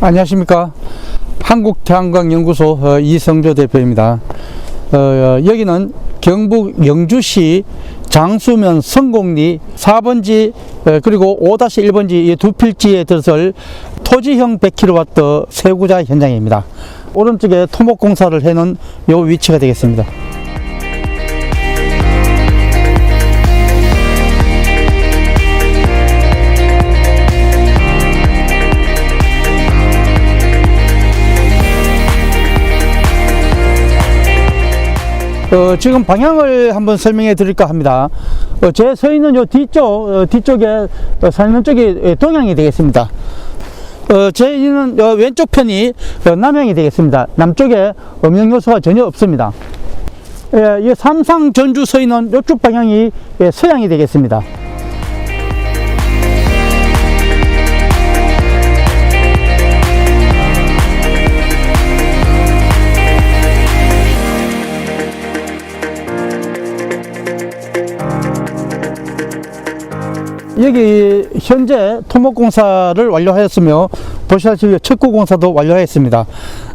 안녕하십니까. 한국태양광연구소 어, 이성조 대표입니다. 어, 어, 여기는 경북 영주시 장수면 성곡리 4번지 어, 그리고 5-1번지 이 두 필지에 들어설 토지형 100kW 세구자 현장입니다. 오른쪽에 토목 공사를 해놓은 요 위치가 되겠습니다. 어, 지금 방향을 한번 설명해 드릴까 합니다. 어, 제 서 있는 요 뒤쪽, 어, 뒤쪽에 어, 서 있는 쪽이 예, 동향이 되겠습니다. 어, 제 있는 어, 왼쪽 편이 어, 남향이 되겠습니다. 남쪽에 음영 요소가 전혀 없습니다. 예, 이 삼상 전주 서 있는 이쪽 방향이 예, 서향이 되겠습니다. 여기 현재 토목 공사를 완료하였으며 보시다시피 척구 공사도 완료했습니다.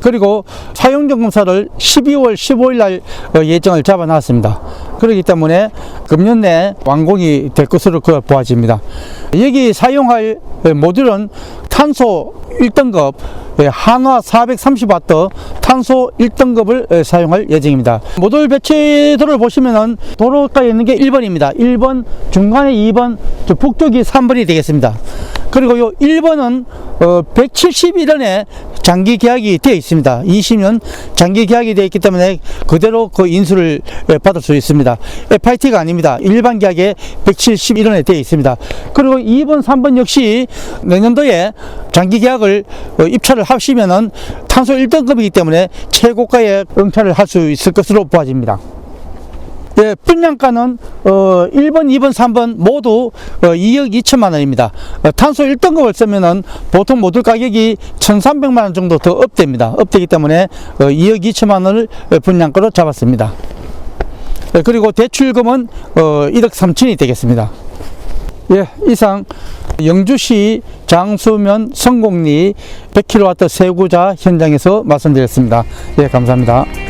그리고 사용 점검사를 12월 15일 날 어, 예정을 잡아놨습니다. 그렇기 때문에 금년 내 완공이 될 것으로 그 보아집니다. 여기 사용할 모듈은 탄소 1등급 한화 430W 탄소 1등급을 사용할 예정입니다. 모듈 배치도를 보시면은 도로가에 있는 게 1번입니다. 1번, 중간에 2번, 저 북쪽이 3번이 되겠습니다. 그리고 요 1번은 어 171원에 장기 계약이 되어 있습니다. 20년 장기 계약이 되어 있기 때문에 그대로 그 인수를 예, 받을 수 있습니다. FIT가 아닙니다. 일반 계약에 171원에 되어 있습니다. 그리고 2번, 3번 역시 내년도에 장기 계약을 어, 입찰을 하시면은 탄소 1등급이기 때문에 최고가에 응찰을 할 수 있을 것으로 보아집니다. 예, 분양가는 어, 1번, 2번, 3번 모두 어, 2억 2천만 원입니다. 어, 탄소 1등급을 쓰면은 보통 모듈 가격이 1,300만 원 정도 더 업됩니다. 업되기 때문에 어, 2억 2천만 원을 어, 분양가로 잡았습니다. 예, 그리고 대출금은 어, 1억 3천이 되겠습니다. 예, 이상 영주시 장수면 성곡리 100kW 세구자 현장에서 말씀드렸습니다. 예, 감사합니다.